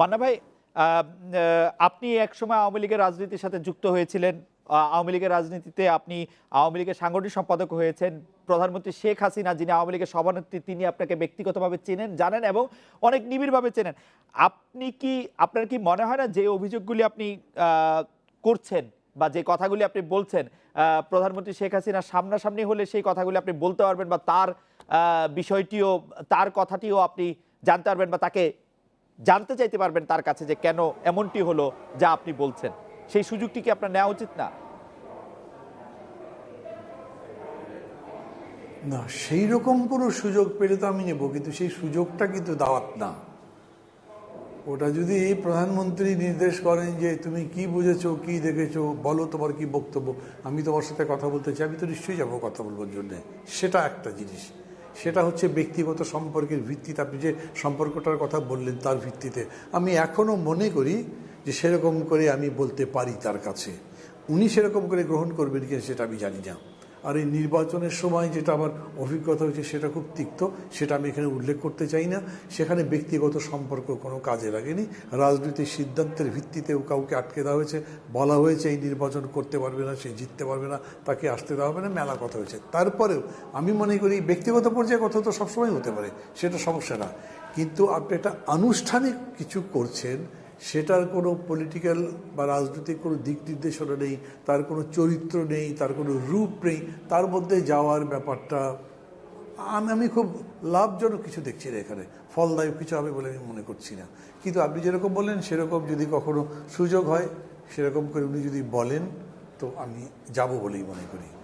মান্না ভাই আপনি একসময় আওয়ামী লীগের রাজনীতির সাথে যুক্ত হয়েছিলেন। আওয়ামী লীগের রাজনীতিতে আপনি আওয়ামী লীগের সাংগঠনিক সম্পাদক হয়েছেন। প্রধানমন্ত্রী শেখ হাসিনা, যিনি আওয়ামী লীগের সভানেত্রী, তিনি আপনাকে ব্যক্তিগতভাবে চেনেন, জানেন এবং অনেক নিবিড়ভাবে চেনেন। আপনি কি, আপনার কি মনে হয় না যে অভিযোগগুলি আপনি করছেন বা যে কথাগুলি আপনি বলছেন প্রধানমন্ত্রী শেখ হাসিনা সামনাসামনি হলে সেই কথাগুলি আপনি বলতে পারবেন বা তার বিষয়টিও, তার কথাটিও আপনি জানতে পারবেন বা তাকে জানতে চাইতে পারবেন তার কাছে যে কেন এমনটি হলো যা আপনি বলছেন। সেই সুযোগটি কি আপনার নেওয়া উচিত না? না, সেই রকম কোনো সুযোগ পেলে তো আমি নেব, কিন্তু সেই সুযোগটা কিন্তু দাওয়াত না। ওটা যদি প্রধানমন্ত্রী নির্দেশ করেন যে তুমি কি বুঝেছ, কি দেখেছ, বলো তোমার কি বক্তব্য, আমি তোমার সাথে কথা বলতে চাই, আমি তো নিশ্চয়ই যাব কথা বলবার জন্যে। সেটা একটা জিনিস। সেটা হচ্ছে ব্যক্তিগত সম্পর্কের ভিত্তিতে। আপনি যে সম্পর্কটার কথা বললেন তার ভিত্তিতে। আমি এখনও মনে করি যে সেরকম করে আমি বলতে পারি তার কাছে। উনি সেরকম করে গ্রহণ করবেন কিনা সেটা আমি জানি না। আর এই নির্বাচনের সময় যেটা আমার অভিজ্ঞতা হয়েছে, সেটা খুব তিক্ত, সেটা আমি এখানে উল্লেখ করতে চাই না। সেখানে ব্যক্তিগত সম্পর্ক কোনো কাজে লাগেনি। রাজনৈতিক সিদ্ধান্তের ভিত্তিতেও কাউকে আটকে দেওয়া হয়েছে। বলা হয়েছে এই নির্বাচন করতে পারবে না, সে জিততে পারবে না, তাকে আসতে দেওয়া হবে না, মেলা কথা হয়েছে। তারপরেও আমি মনে করি ব্যক্তিগত পর্যায়ে কথা তো সবসময় হতে পারে, সেটা সমস্যা না। কিন্তু আপনি একটা আনুষ্ঠানিক কিছু করছেন সেটার কোনো পলিটিক্যাল বা রাজনৈতিক কোনো দিক নির্দেশনা নেই, তার কোনো চরিত্র নেই, তার কোনো রূপ নেই, তার মধ্যে যাওয়ার ব্যাপারটা আমি আমি খুব লাভজনক কিছু দেখছি না এখানে। ফলদায়ক কিছু হবে বলে আমি মনে করছি না। কিন্তু আপনি যেরকম বললেন, সেরকম যদি কখনো সুযোগ হয়, সেরকম করে উনি যদি বলেন, তো আমি যাব বলেই মনে করি।